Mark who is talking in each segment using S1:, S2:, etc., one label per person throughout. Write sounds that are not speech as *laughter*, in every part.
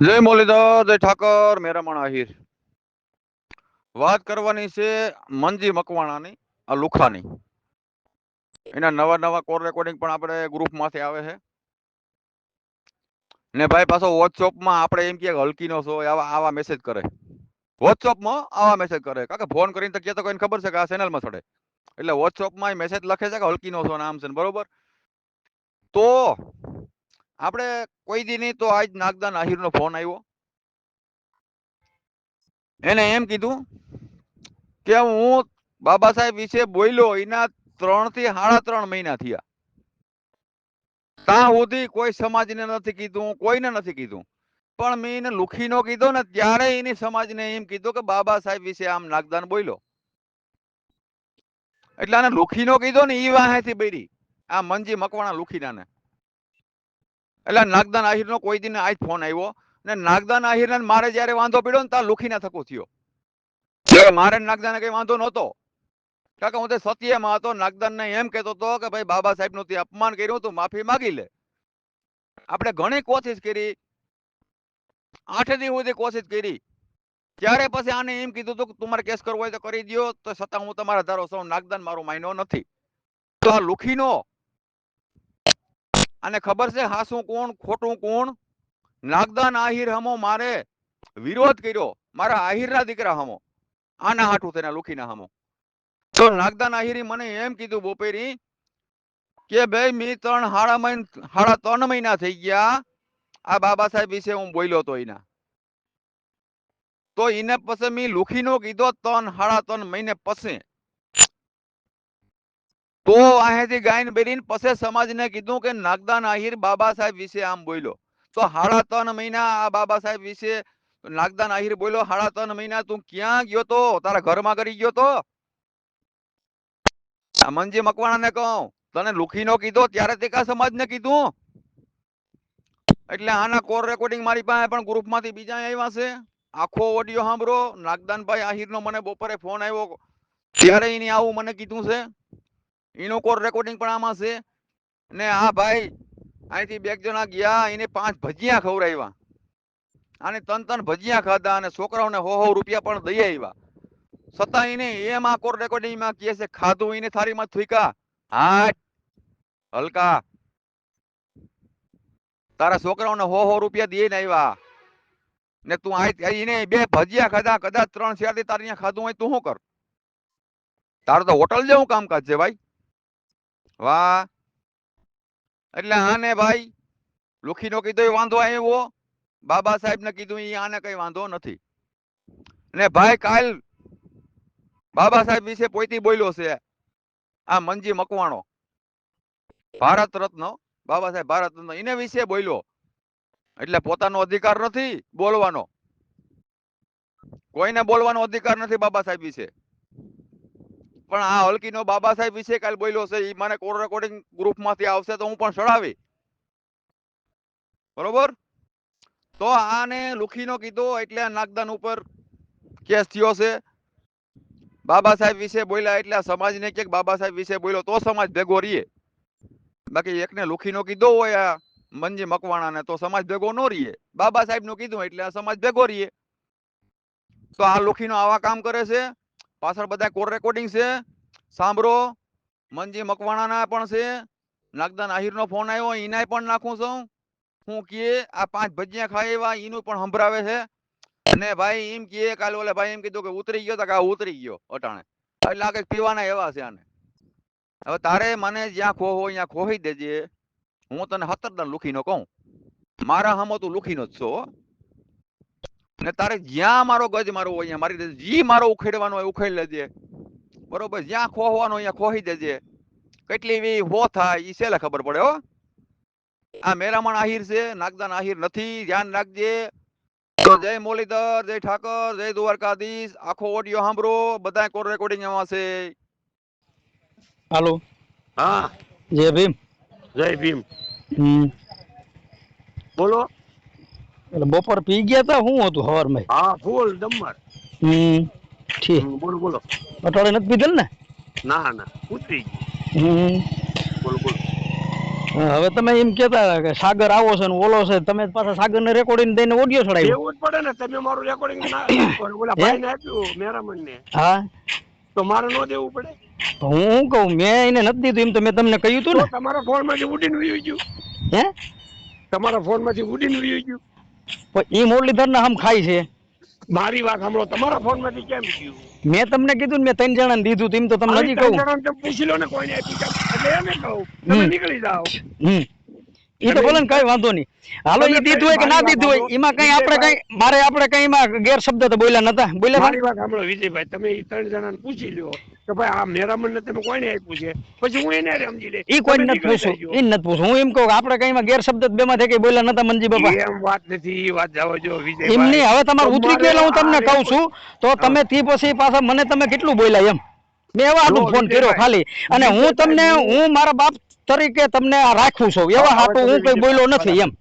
S1: જય મુરલીધર જય ઠાકર, મેરામણ આહિર. વાત કરવાની છે મનજી મકવાણાની, આ લુખાની. એના નવા નવા કોર રેકોર્ડિંગ પણ આપણે ગ્રુપમાંથી આવે છે. ને ભાઈ પાછો વોટ્સઅપમાં આપણે એમ કે હલકીનો છો આવા આવા મેસેજ કરે. વોટ્સઅપમાં આવા મેસેજ કરે. કાકે કે ફોન કરીને તો કહેતો કોઈને ખબર છે કે આ ચેનલમાં સડે એટલે વોટ્સઅપમાં મેસેજ લખે છે કે હલકીનો છો નામ છે બરોબર? તો આપણે કોઈ દી નહીં તો આજ નાગદાન આહિરનો ફોન આવ્યો. એને એમ કીધું કે હું બાબા સાહેબ વિશે બોલ્યો, એના ત્રણથી સાડા ત્રણ મહિના થયા. ત્યાં સુધી કોઈ સમાજને નથી કીધું કોઈને નથી કીધું. પણ મેં એને લુખીનો કીધો ને ત્યારે એની સમાજને એમ કીધું કે બાબા સાહેબ વિશે આમ નાગદાન બોલ્યો. એટલે આને લુખીનો કીધો ને ઈ વાહેથી બેરી આ મંજી મકવાણા લુખીનાને. એટલે નાગદાન આહિર નો કોઈ દિન આજ ફોન આવ્યો. ને નાગદાન આહિર ને મારે જયારે વાંધો પડ્યો ને ત્યાં લુખીના થકો થયો. મારે નાગદાને કઈ વાંધો નહોતો. કારણ કે હું તે સત્યમાં હતો નાગદાન ને એમ કહેતો હતો કે ભાઈ બાબા સાહેબનું અપમાન કર્યું, તું માફી માગી લે. આપણે ઘણી કોશિશ કરી. આઠ દી સુધી કોશિશ કરી. ત્યારે પછી આને એમ કીધું હતું કે તમારે કેસ કરવો હોય તો કરી દ્યો, તો છતાં હું તમારા ધારો નાગદાન મારો માયનો નથી. તો આ લુખીનો આને ખબર છે હાસું કોણ, ખોટું કોણ? નાગદાન આહિર હમો મારે વિરોધ કર્યો. મારા આહિરના દીકરા હમો. આના હાટું તેના લુખીના હમો. તો નાગદાન આહિરી મને એમ કીધું બોપેરી કે ભાઈ મી ત્રણ હાડા મહિના, હાડા ત્રણ મહિના થઈ ગયા. આ બાબા સાહેબ વિશે હું બોલ્યો તો એના. તો એને પછી મી લુખીનો કીધો ત્રણ, હાડા ત્રણ મહિને પછી. તો અહીંથી ગાયન બેરીને પછી સમાજને કીધું કે નાગદાન આહિર બાબા સાહેબ વિશે આમ બોલ્યો. તો હાડા ત્રણ મહિના આ બાબા સાહેબ વિશે નાગદાન આહિર બોલ્યો. હાડા ત્રણ મહિના તું ક્યાં ગયો તો? તારા ઘરમાં કરી ગયો તો? મનજી મકવાણાને કહું, તને લુખીનો કીધો ત્યારે તે કા સમાજને કીધું? એટલે આના કોર રેકોર્ડિંગ મારી પાસે પણ ગ્રુપમાંથી બીજા આવ્યા છે. આખો ઓડિયો સાંભળો. નાગદાનભાઈ આહિરનો મને બપોરે ફોન આવ્યો. ત્યારે એને આવું મને કીધું છે. એનો કોર રેકોર્ડિંગ પણ આમાં છે. ને આ ભાઈ, અહીંથી બે જણા ગયા, એને પાંચ ભજીયા ખવડાવ્યા. અને તન તન ભજીયા ખાધા અને છોકરાઓને હો હો રૂપિયા પણ દઈ આવ્યા છતાં એને એમ આ કોર રેકોર્ડિંગમાં કહે છે, ખાધું એને થાળીમાં થૂકા હા હલકા. તારા છોકરાઓને હો હો રૂપિયા દઈને આવ્યા ને તું એને બે ભજીયા ખાધા, કદાચ ત્રણ ચાર તારી ખાધું હોય તું શું કર? તારું તો હોટલ જેવું કામકાજ છે ભાઈ. વાહ! એટલે આને ભાઈ લુખીનો કીધો એ વાંધો આવ્યો બાબા સાહેબ ને કીધું એ આને કઈ વાંધો નથી. ને ભાઈ કાલ બાબા સાહેબ વિશે પોઈતી બોલ્યો છે આ મંજી મકવાણો. ભારત રત્ન બાબા સાહેબ ભારત રત્ન એને વિશે બોલ્યો. એટલે પોતાનો અધિકાર નથી બોલવાનો. કોઈને બોલવાનો અધિકાર નથી બાબા સાહેબ વિશે. પણ આ હલકીનો બાબા સાહેબ વિશે કાલ બોલ્યો છે એ મને કોલ રેકોર્ડિંગ ગ્રુપમાંથી આવશે તો હું પણ ચડાવી. બરોબર? તો આને લુખીનો કીધો એટલે નાગદાન ઉપર કેસ થયો છે. બાબા સાહેબ વિશે બોલ્યા એટલે સમાજ સમાજને કે બાબા સાહેબ વિશે બોલ્યો તો સમાજ ભેગો રહીએ. બાકી એકને લુખીનો કીધો હોય આ મંજી મકવાણાને તો સમાજ ભેગો ન રહીએ. બાબા સાહેબનું કીધું એટલે સમાજ ભેગો રહીએ. તો આ લુખીનો આવા કામ કરે છે. પાછળ બધા કોર રેકોર્ડિંગ છે. સાંભળો. મંજી મકવાણાના પણ છે. નાગદાન આહિરનો ફોન આવ્યો. એનાય પણ નાખું છું. હું કીએ, આ પાંચ ભજીયા ખાય એવા એનું પણ સંભળાવે છે. અને ભાઈ એમ કીએ, કાલે ઓલે ભાઈ એમ કીધું કે ઉતરી ગયો તો કે ઉતરી ગયો અટાણે. એટલે આ કંઈક પીવાના એવા છે આને. હવે તારે મને જ્યાં ખોહો ત્યાં ખોહી દેજે. હું તને હતરદાર લુખીનો કહું. મારા હમો તું લુખીનો જ છો. ને તારે જ્યાં મારો ગજ મારો હોય અહીંયા મારી દેજે જી મારો ઉખેડવાનો હોય ઉખેડી લેજે. બરોબર જ્યાં ખોહવાનો અહીંયા ખોહી દેજે. કેટલી વી હો થાય એ છેલ્લે ખબર પડે હો? આ મેરામણ આહિર છે નાગદાન આહિર નથી ધ્યાન રાખજે. તો જય મોલીધર જય ઠાકર જય દ્વારકાધીશ આખો ઓડિયો સાંભળો બધા કોર રેકોર્ડિંગ એમાં છે.
S2: હાલો.
S3: હા.
S2: જય ભીમ.
S3: જય ભીમ.
S2: હમ.
S3: બોલો.
S2: એટલે બપોર પી ગયા તા શું હતું હવારમાં.
S3: હા ફૂલ દમર
S2: હમ ઠીક.
S3: બોલો બોલો.
S2: અટોળે નથી પીધેલ ને?
S3: ના ના ઉતરી ગઈ
S2: હમ.
S3: બોલો બોલો.
S2: હવે તમે એમ કેતા કે સાગર આવો છે ને ઓલો છે તમે પાછા સાગર ને રેકોર્ડિંગ દઈને ઓડિયો ચડાવ્યો
S3: એવું જ પડે ને તમે મારું રેકોર્ડિંગ ઓલા ભાઈ ને આપ્યું મેરામણ ને
S2: હા.
S3: તો મારે નો દેવું પડે?
S2: તો હું શું કહું મેં એને નથી દીધું એમ તો મેં તમને કહ્યું હતું ને.
S3: તમારા ફોનમાંથી ઉડીને વયું ગયું.
S2: હે?
S3: તમારા ફોનમાંથી ઉડીને વયું ગયું.
S2: એ મુરલીધર ના હમ ખાય છે.
S3: મારી વાત સાંભળો તમારા ફોનમાંથી કેમ ગયું
S2: મેં તમને કીધું ને મેં ત્રણ જણાને દીધું તેમ તો તમને નથી કહું.
S3: પૂછી લો ને કોઈને એટલે એમ કહું તમે નીકળી જાઓ.
S2: હમ. એ તો ભલે કઈ વાંધો નહીં. હાલો એ દીધું હોય કે ના દીધું હોય એમાં કઈ. આપણે કઈ મારે આપણે કઈ એમાં ગેરશબ્દ તો બોલ્યા નતા. બોલ્યા
S3: મારી વાત સાંભળો વિજયભાઈ તમે એ ત્રણ જણાને પૂછી લ્યો કે ભાઈ આ મેરામણ ને તમે કોઈને આપ્યું છે? પછી હું એને સમજી લે
S2: ઈ કોઈ નથી પૂછું
S3: જજો.
S2: નથી પૂછું હું એમ કહું આપણે કઈ એમાં ગેરશબ્દ બે માં કઈ બોલ્યા નતા મંજી બાપા.
S3: એમ વાત નથી ઈ વાત જાવ જો વિજયભાઈ.
S2: એમ નહીં હવે તમારે ઉતરી ગયેલા હું તમને કહું છું તો તમે થી પછી પાછા મને તમે કેટલું બોલ્યા એમ? મેં એવા ફોન કર્યો ખાલી. અને હું તમને
S3: હું
S2: મારા બાપ તરીકે તમને આ રાખું છું. એવા હાટું હું કઈ બોલ્યો નથી એમ.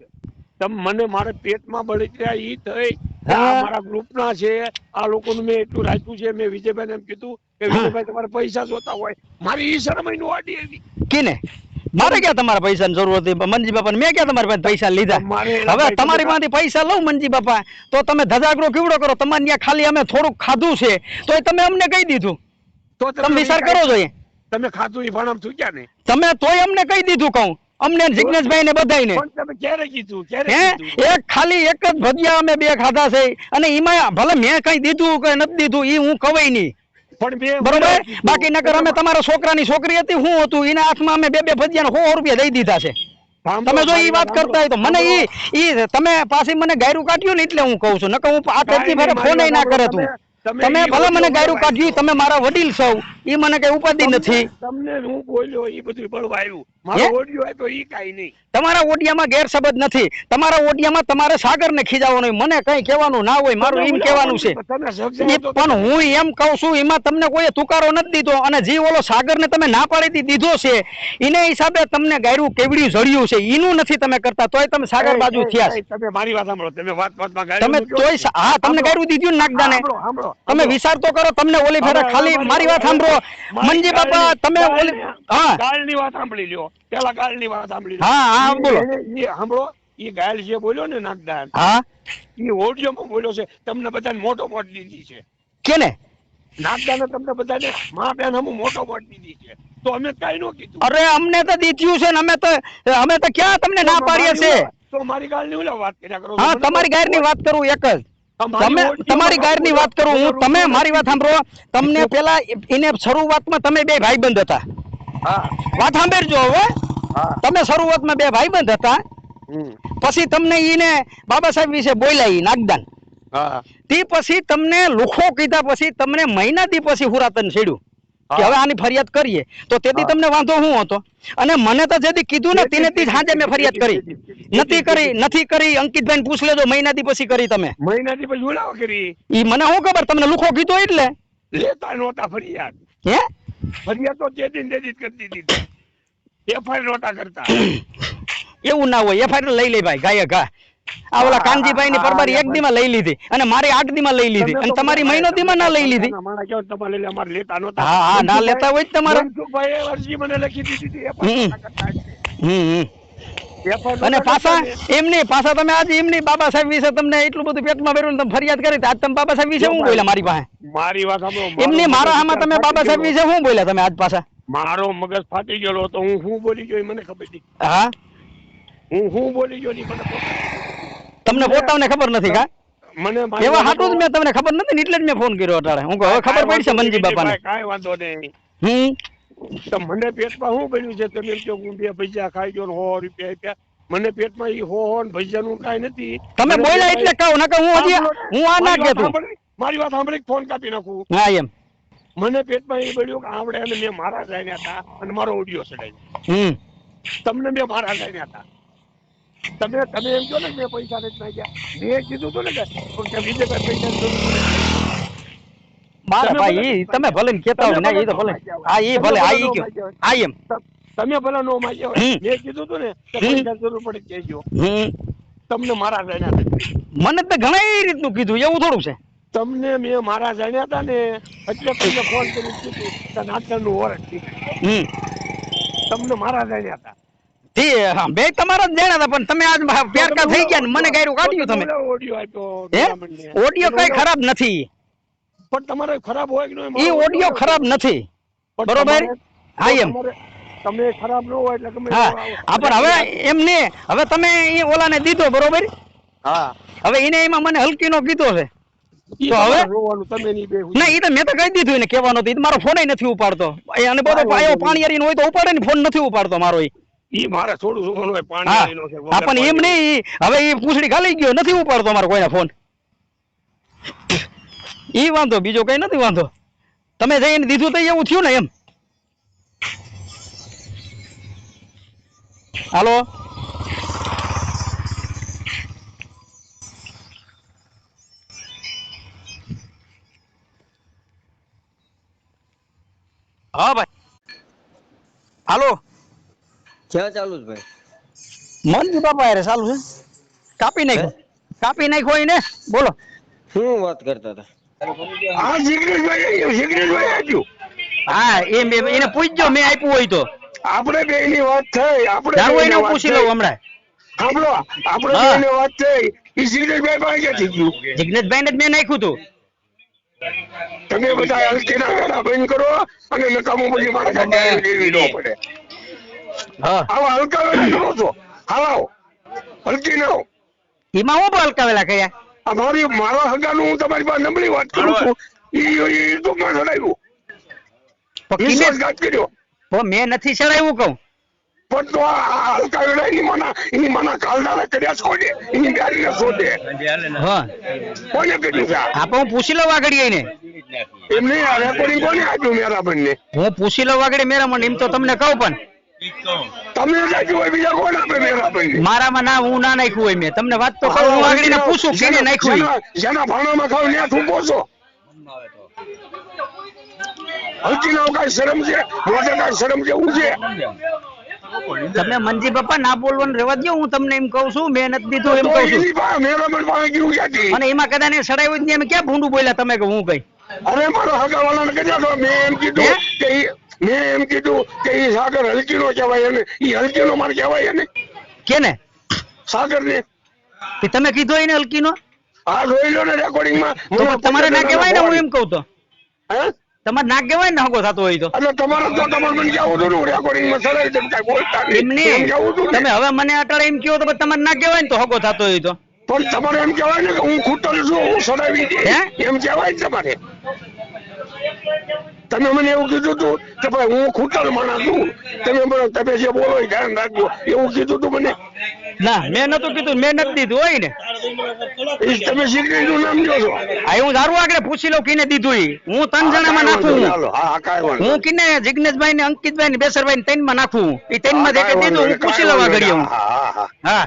S3: તમે મને મારે પેટમાં બળતરા ઈ થઈ. મારા ગ્રુપના છે. આ લોકોનું મેં એટલું રાખ્યું છે. મેં વિજયભાઈ એમ કીધું કે વિજયભાઈ તમારે પૈસા જોતા હોય. મારી ઈ શરમાઈ નું આડી આવી.
S2: કીને? મારે ક્યાં તમારા પૈસાની જરૂર હતી? મનજી બાપા મેં ક્યાં તમારી પાસે પૈસા લીધા? હવે તમારી
S3: પાસે
S2: માંથી પૈસા લઉં મનજી બાપા તો તમે ધજાગરો કેવડો કરો. તમારે ત્યાં ખાલી અમે થોડુંક ખાધું છે. તો તમે અમને કહી દીધું.
S3: તો
S2: તમે વિચાર કરો જોઈએ
S3: તમે ખાતું એ ભણામ ચૂક્યા ને?
S2: તમે તોય અમને કહી દીધું કહું. અમને જિજ્ઞેશભાઈ ને બધાને
S3: તમે ક્યારે કીધું? ક્યારે
S2: એક ખાલી એક જ ભજીયા અમે બે ખાધા છે. અને એમાં ભલે મેં કઈ દીધું કે નથી દીધું એ હું કવાય નહીં.
S3: પણ
S2: બરોબર? બાકી નકર અમે તમારા છોકરાની છોકરી હતી હું હતું એના હાથમાં અમે બે બે ભજીયા સો રૂપિયા દઈ દીધા છે. તમે જો ઈ વાત કરતા હોય તો મને. ઈ ઈ તમે પાછી મને ગાયરું કાઢ્યું ને એટલે હું કહું છું. નકર હું આ ફોન ના કરે તું.
S3: તમે-
S2: ભલે મને ગાયરું કાઢ્યું તમે મારા વડીલ છો. ઈ મને કઈ ઉપાધિ નથી.
S3: તમને હું બોલ્યો ઈ બધું બળવા આવ્યું મારો? ઓડિયો આપ્યો ઈ કાઈ નહીં.
S2: તમારા ઓડિયામાં ગેરસબદ નથી. તમારા ઓડિયામાં તમારે સાગરને ખીજાવવાનું મને કઈ કહેવાનું ના હોય મારું એમ કહેવાનું છે. પણ હું એમ કહું છું એમાં તમને કોઈ તુકારો નથી દીધો અને જે ઓલો સાગરને તમે ના પાડી દીધો છે એને હિસાબે તમને ગાયરું કેવડ્યું જડ્યું છે. એનું નથી તમે કરતા તોય તમે સાગર બાજુ થયા
S3: તમે મારી વાત સાંભળો તમે વાત વાતમાં ગાળ્યું
S2: તમે તોય હા તમને. ગાયરું દીધું નાગદાને? તમે. વિચાર તો કરો તમને ઓલી ફેરા ખાલી
S3: મારી
S2: વાત સાંભળો.
S3: મારી
S2: મંજી બાપા તમે
S3: ગાળની-
S2: હા.
S3: ગાળની વાત સાંભળી લ્યો. પેલા ગાળની વાત સાંભળી
S2: હા, હા, બોલો.
S3: એ સાંભળો એ ગાયલ જે બોલ્યો ને નાગદાન
S2: હા.
S3: ઈ ઓડિયોમાં બોલ્યો છે તમને બધાને મોટો મોટ દીધી છે.
S2: કેને?
S3: નાગદાને તમને બધાને મા બેન હમું મોટો મોટ દીધી છે. તો અમે કાઈ નો કીધું.
S2: અરે અમને તો દીધ્યું છે ને અમે તો અમે તો ક્યાં તમને ના પાડીએ છે?
S3: તો મારી ગાળની ઓલા વાત કર્યા કરો?
S2: હા તમારી ગાયરની વાત કરું એક જ. તમે તમારી ગાયરની વાત કરું હું તમે મારી વાત સાંભળો. તમને પેલા એને શરૂઆતમાં તમે બે ભાઈબંધ હતા. વાત સાંભળજો હવે. તમે શરૂઆતમાં બે ભાઈબંધ હતા. પછી તમને ઈને બાબા સાહેબ વિશે બોલ્યા ઈ નાગદાન. તે પછી તમને લુખો કીધા પછી તમને મહિના દી પછી હુરાતન છેડ્યું. કે હવે આની ફરિયાદ કરીએ. તો તેથી તમને વાંધો હું હતો? અને મને તો જેથી કીધું ને તેને તી સાંજે મેં ફરિયાદ કરી. નથી કરી નથી કરી અંકિતભાઈ પૂછ લેજો મહિના થી પછી કરી તમે.
S3: મહિનાથી પછી કરી
S2: ઈ મને શું ખબર? તમને લુખો કીધો એટલે.
S3: લેતા નહોતા ફરિયાદ.
S2: હે?
S3: ફરિયાદ તો જે દિન દેદી કરી દીધી એફઆઈઆર નહોતા કરતા. *coughs*
S2: એવું ના હોય. એફઆઈઆર લઈ લે ભાઈ ગાયક હા આ ઓલા કાનજીભાઈ ની પરબારી એક દીમાં લઈ લીધી અને મારી આઠ દીમાં લઈ લીધી અને તમારી મહિનો દીમાં ના લઈ લીધી. હા, હા, ના લેતા હોય તમારે.
S3: મને લખી દીધી
S2: અને પાછા એમની પાછા તમે આજે એમની બાબા સાહેબ વિશે તમને એટલું બધું પેટમાં ભર્યું તમે ફરિયાદ કરી આજ તમે બાબા સાહેબ વિશે શું બોલ્યા મારી પાસે?
S3: મારી વાત
S2: એમની
S3: મારા
S2: આમાં તમે બાબા સાહેબ વિશે શું બોલ્યા તમે આજ પાછા?
S3: મારો મગજ ફાટી ગયેલો તો હું શું બોલી ગયો મને ખબર નથી
S2: હા?
S3: હું શું બોલી ગયો મને ખબર
S2: તમને પોતાને ખબર નથી કા?
S3: મને
S2: એવા હાટું જ મેં તમને ખબર નથી એટલે જ મેં ફોન કર્યો અટાણે. હું હવે ખબર પડશે મનજી બાપાને.
S3: કાંઈ વાંધો નહીં.
S2: હમ?
S3: તો મને પેટમાં શું બન્યું છે? તમે કહો હું બે ભજીયા ખાઈ ગયો ને સો રૂપિયા આપ્યા. મને પેટમાં ઈ હો હો ને ભજીયાનું કાંઈ નથી.
S2: તમે બોલ્યા એટલે કહું નકર હું હજી હું આ ના
S3: મારી વાત સાંભળી, મારી વાત સાંભળી ફોન કાપી નાખું?
S2: હા એમ.
S3: મને પેટમાં એ બન્યું કે આવડે અને મેં મારા જાણ્યા હતા અને મારો ઓડિયો સડાય
S2: હમ.
S3: તમને મેં મારા જાણ્યા હતા. તમે તમે એમ કહો ને મેં પૈસા નથી માંગ્યા. મેં કીધું હતું ને કે બીજે કઈ પૈસા
S2: મારા
S3: તમે
S2: ભાઈ
S3: ભલે
S2: ઈ તમે ભલે ને કહેતા હોય ને ઈ તો
S3: ભલે
S2: હા ઈ ભલે આ ઈ
S3: હોય.
S2: આ એમ.
S3: તમે ભલે નો માગ્યો મેં કીધું હતું ને કે પૈસા જરૂર પડે કહેજો. તમને મારા જાણ્યા
S2: મને તો ઘણા એ રીતનું કીધું એવું થોડું છે.
S3: તમને મેં મારા જાણ્યા હતા ને એટલે તમને ફોન કરી કીધું નાટકનું વરસ તમને મારા જાણ્યા હતા.
S2: હા, બે તમારા જ દેણા હતા પણ તમે આજ પ્યારકા થઈ ગયા ને મને ગાયરું કાઢ્યું તમે.
S3: ઓડિયો આપ્યો
S2: ઓડિયો કઈ ખરાબ નથી.
S3: પણ તમારે ખરાબ હોય કે ન એ
S2: ઓડિયો ખરાબ નથી. બરોબર? હા, એમ.
S3: તમને ખરાબ ન હોય એટલે તમે
S2: હા પણ હવે એમ ને હવે તમે એ ઓલાને દીધો બરોબર?
S3: હા.
S2: હવે એને એમાં મને હલકીનો કીધો છે. તો હવે? ના એ તો મેં તો કહી દીધું એને કહેવાનો તો મારો ફોન નથી ઉપાડતો. એ અને બધો પાયો પાણી હોય તો ઉપાડે ને ફોન નથી ઉપાડતો મારો ઈ.
S3: ઈ મારે થોડું પાણી
S2: હા.
S3: છે,
S2: હા પણ એમ નહીં. હવે ઈ પૂંછડી ખાલી ગયો નથી ઉપાડતો મારો કોઈના ફોન. ઈ વાંધો બીજો કઈ નથી વાંધો. તમે જઈને દીધું તો એવું થયું ને એમ. હાલો? હા ભાઈ. હાલો?
S4: ક્યાં ચાલુ છે ભાઈ?
S2: મનજી બાપા યાર ચાલુ છે. કાપી નાખો કાપી નાખો ને બોલો.
S4: શું વાત કરતા હતા?
S3: હા જિગ્નેશભાઈ આવ્યું, જિગ્નેશભાઈ આવ્યું.
S2: હા એ મે એને પૂછજો મે આપ્યું હોય તો.
S3: આપણે બે ની વાત થઈ આપણે
S2: જાવ એને ને પૂછી લઉં હમણાં.
S3: સાંભળો આપણે
S2: બે
S3: ની વાત થઈ. ઈ જિગ્નેશભાઈ પાસે થઈ ગયું?
S2: જિગ્નેશભાઈ ને જ મેં નાખ્યું તું
S3: તમે બધા હલકીના વેલા કરો અને નકામો પછી મારા ગાડી લેવી ન પડે. આવા હલકાવેલા કરો છો. હાલાઓ હલકી ના હો.
S2: એમાં હું હલકાવેલા કયા
S3: આ મારી મારા હગાનું હું તમારી પાસે નબળી વાત કરું છું. ઈ ઈ દુકાન ચડાવ્યું
S2: પણ
S3: વિશ્વાસઘાત કર્યો.
S2: પણ મેં નથી ચડાવ્યું કહું.
S3: પણ તો હલકા વેલા એની માના એની માના કાલદારે કર્યા છોડે. એની ગાડીને શોધે.
S2: હા.
S3: કોને કર્યું છે?
S2: હા પણ હું પૂછી લઉં આગળ એને.
S3: એમને રેકોર્ડિંગ કોને આપ્યું મેરા બંને?
S2: હું પૂછી લઉં આગળ મેરા મને એમ તો તમને કહું પણ.
S3: તમે નાખ્યું હોય? બીજા કોણ આપે મેરા બંને
S2: મારામાં ના હું ના નાખ્યું હોય મેં. તમને વાત તો કરું હું આગળ પૂછું કેને નાખ્યું
S3: જેના- ભાણામાં ખાવ ત્યાં થૂકો છો હલકી ના કાંઈ શરમ છે? મોટે કાંઈ શરમ જેવું છે?
S2: તમે મનજી બાપા ના બોલવાનું રહેવા દો હું તમને એમ કહું છું મેં નથી દીધું એમ કહું છું. અને એમાં કદાચ એને સડાવ્યું જ નહીં એમ ક્યાં ભૂંડું બોલ્યા તમે કે હું કઈ
S3: અરે મારો હગાવાળાને કહી તો મેં એમ કીધું કે મેં એમ કીધું કે એ સાગર હલકી નો કહેવાય એને. એ હલકી નો મારે કહેવાય એને.
S2: કેને?
S3: સાગર ને
S2: કે તમે કીધો એને હલકીનો?
S3: આ જોઈ લો ને
S2: રેકોર્ડિંગમાં. તમારે ના કહેવાય ને હું એમ કહું તો.
S3: હે?
S2: તમારે ના કહેવાય ને હગો થતો હોય તો.
S3: એટલે તમારે તો તમારે મને કેવું હતું રેકોર્ડિંગમાં સરાઈ દે કઈ બોલતા નહીં.
S2: તમે હવે મને અટાડે એમ કહો તો તમારે ના કહેવાય ને તો હગો થતો હોય તો.
S3: પણ તમારે એમ કહેવાય ને કે હું ખૂટલ છું હું સડાવી દે
S2: હે?
S3: એમ કહેવાય ને તમારે. તમે મને એવું કીધું હતું કે ભાઈ હું ખૂટલ માણસ છું. તમે મને તમે જે બોલો એ ધ્યાન રાખજો. એવું કીધું હતું મને?
S2: ના મેં નતું કીધું મેં નથી દીધું હોય ને.
S3: તમે સિગરેટનું નામ છો.
S2: આ હું દારૂ આગળ પૂછી લઉં કીને દીધું ઈ. હું ત્રણ જણામાં નાખું. હું.
S3: હા હા
S2: હું કીને જિગ્નેશભાઈ ને અંકિતભાઈ ને બેસરભાઈ ને ત્રણમાં નાખું. એ ત્રણમાં
S3: જે
S2: દીધું હું પૂછી
S3: લેવા
S2: લઉં આગળ હું
S3: હા હા હા.
S2: હા.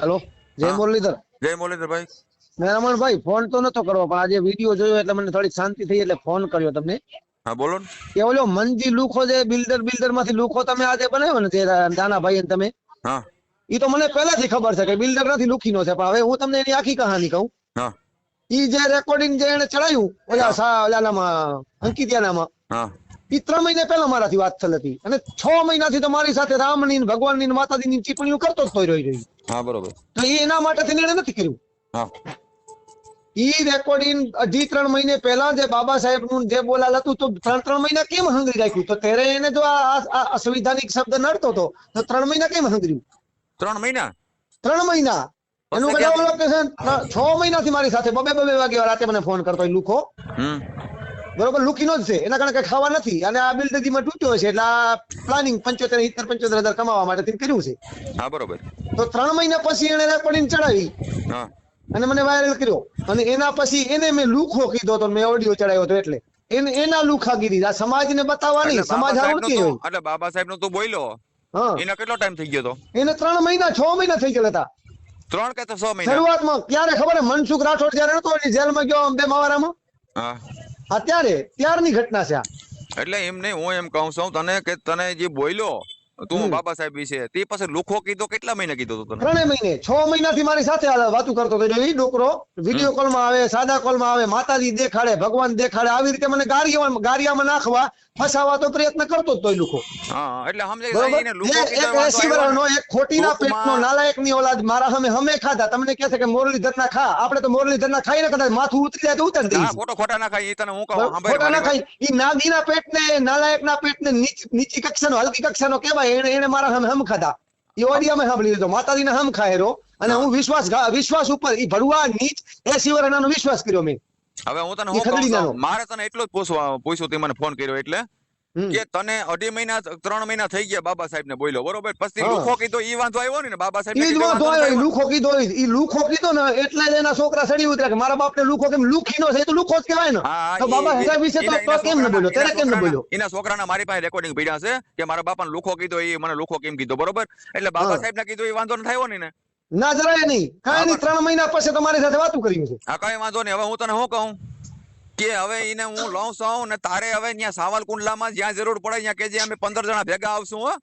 S5: હેલો જય મુરલીધર.
S1: જય મુરલીધરભાઈ.
S5: મેં રમણભાઈ ફોન તો નતો કરવો પણ આજે વીડિયો જોયો એટલે મને થોડી શાંતિ થઈ એટલે ફોન કર્યો તમને.
S1: હા બોલો
S5: કે ઓલો મંજી લુખો જે બિલ્ડર બિલ્ડરમાંથી લુખો તમે આજે બનાવ્યો ને જે દાનાભાઈ ભાઈ તમે?
S1: હા.
S5: એ તો મને પહેલાથી ખબર છે કે બિલ્ડર નથી લુખીનો છે પણ હવે હું તમને એની આખી કહાની કહું.
S1: હા.
S5: ઈ જે રેકોર્ડિંગ જે એને ચડાયું ઓલા સા ઓલાનામાં અંકિત્યાનામાં
S1: હા.
S5: ઈ ત્રણ મહિના પહેલા મારાથી વાત થઈ હતી. અને છ મહિનાથી તો મારી સાથે રામની ને ભગવાનની ને માતાજીની ટિપ્પણીઓ કરતો જ તોય રહી રહી
S1: હા બરોબર.
S5: તો એ એના માટે થઈને એણે નથી કર્યું.
S1: હા.
S5: ઈ રેકોર્ડિંગ અઢી ત્રણ મહિને પહેલા જે બાબા સાહેબનું જે બોલાલ હતું તો ત્રણ ત્રણ મહિના કેમ હંગરી રાખ્યું? તો ત્યારે એને જો આ અસંવિધાનિક શબ્દ નડતો હતો તો ત્રણ મહિના કેમ હંગર્યું?
S1: ત્રણ મહિના?
S5: ત્રણ મહિના. એનું બધા લોકેશન છ મહિનાથી મારી સાથે બબે બબે વાગે રાતે મને ફોન કરતો લુખો. બરોબર લુકીનો જ છે. એના કારણે કઈ ખાવા નથી. અને આ બિલ્ડરમાં તૂટ્યો છે એટલે આ પ્લાનિંગ પંચોતેર સિત્તેર પંચોતેર હજાર કમાવા માટે કર્યું છે.
S1: હા બરોબર.
S5: તો ત્રણ મહિના પછી એને રેકોર્ડિંગ ચડાવી.
S1: હા.
S5: અને મને વાયરલ કર્યો. અને એના પછી એને મેં લુખો કીધો તો મેં ઓડિયો ચડાવ્યો હતો એટલે. એને એના લુખાગીરી આ સમાજને બતાવવાની સમાજ હોય.
S1: એટલે બાબા સાહેબ નો તું બોલ્યો. એનો કેટલો ટાઈમ થઈ ગયો તો?
S5: એને ત્રણ મહિના છ મહિના થઈ ગયા હતા.
S1: ત્રણ કે છ મહિના?
S5: શરૂઆતમાં ક્યારે ખબર મનસુખ રાઠોડ જયારે હતો એની જેલમાં ગયો અંબે માવારામાં?
S1: હા.
S5: હા ત્યારે. ત્યારની ઘટના છે આ.
S1: એટલે એમ નહીં હું એમ કહું છું તને કે તને જે બોલ્યો તું બાબા સાહેબ વિશે. તે પછી લોકો કીધો કેટલા મહિને કીધો તો તને?
S5: ત્રણે મહિને. છ મહિનાથી મારી સાથે વાતું કરતો હતો. એ ડોકરો વીડિયો કોલમાં આવે સાદા કોલમાં આવે માતાજી દેખાડે ભગવાન દેખાડે આવી રીતે મને ગારિયામાં ગારિયામાં નાખવા ફસાવા તો પ્રયત્ન કરતો જ એ લોકો
S1: હા એટલે સમજાય એને લુખો
S5: એક
S1: કીધો
S5: એક
S1: ને.
S5: ખોટીના પેટનો નાલાયકની ઓલાદ મારા સામે હમે ખાધા. તમને કહે છે કે મુરલીધરના ખા. આપણે તો મુરલીધરના ખાઈને કદાચ માથું ઉતરી જાય તો ઉતારી
S1: હા ખોટો ખોટા ના ખાઈ એ તને હું કહું
S5: ખોટા ના ખાઈ ઈ નાગીના પેટને નાલાયકના પેટને નીચ નીચી કક્ષાનો હલકી કક્ષાનો કહેવાય એને એને મારા સામે હમ ખાધા. ઈ ઓડિયામાં સાંભળી લીધો માતાજીને હમ ખાયરો. અને હું વિશ્વાસ વિશ્વાસ ઉપર ઈ ભરવા નીચ એસી વર્ષનો વિશ્વાસ કર્યો મેં.
S1: હવે હું તને હું. મારે તને એટલો જ પૂછવા પૂછ્યું તે મને ફોન કર્યો એટલે. કે તને અઢી મહિના ત્રણ મહિના થઈ ગયા બાબા સાહેબ ને બોલ્યો બરોબર? પછી લુખો કીધો ઈ વાંધો આવ્યો ને બાબા સાહેબ
S5: ઈ વાંધો આવ્યો, લુખો કીધો ઈ ઈ લુખો કીધો ને એટલે જ એના છોકરા સડી ઉતર્યા કે મારા બાપને લુખો કેમ? લુખીનો છે તો લુખો જ કહેવાય ને. તો બાબા સાહેબ વિશે તો કેમ ન બોલ્યો? ત્યારે કેમ ન બોલ્યો?
S1: એના છોકરાના મારી પાસે રેકોર્ડિંગ પડ્યા છે કે મારા બાપાને લુખો કીધો એ મને લુખો કેમ કીધો બરોબર? એટલે બાબા સાહેબ ને કીધું એ વાંધો ન થયો ને
S5: ના જરાય નહીં. કાંઈ નહીં ત્રણ મહિના પછી તમારી સાથે વાતું કરી છે.
S1: હા કઈ વાંધો નહીં. હવે હું તને શું કહું? કે હવે એને હું લઉં છું ને તારે હવે ત્યાં સાવલકુંડલામાં જ્યાં જરૂર પડે ત્યાં કેજે અમે પંદર જણા ભેગા આવશું હો.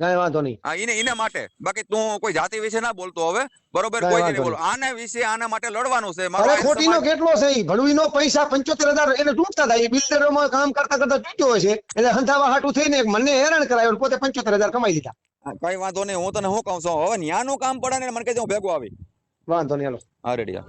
S5: કઈ વાંધો નહીં.
S1: હા એને એને માટે. બાકી તું કોઈ જાતિ વિશે ના બોલતો હવે. બરોબર
S5: કોઈ
S1: નહીં બોલો. આના વિશે આના માટે લડવાનું છે. મારો
S5: ખોટીનો કેટલો છે ઈ? ભડવીનો પૈસા પંચોતેર હજાર એને તૂટતા થાય એ બિલ્ડરોમાં કામ કરતા કરતા તૂટ્યો છે. એટલે હંધાવા હાટું થઈને મને હેરાન કરાયો પોતે પંચોતેર હજાર કમાઈ લીધા.
S1: કઈ વાંધો નહીં. હું તને શું કહું છું? હવે ન્યાનું કામ પડે ને મને કહેજો હું ભેગો આવી.
S5: વાંધો નહીં હાલો.
S1: હા રેડી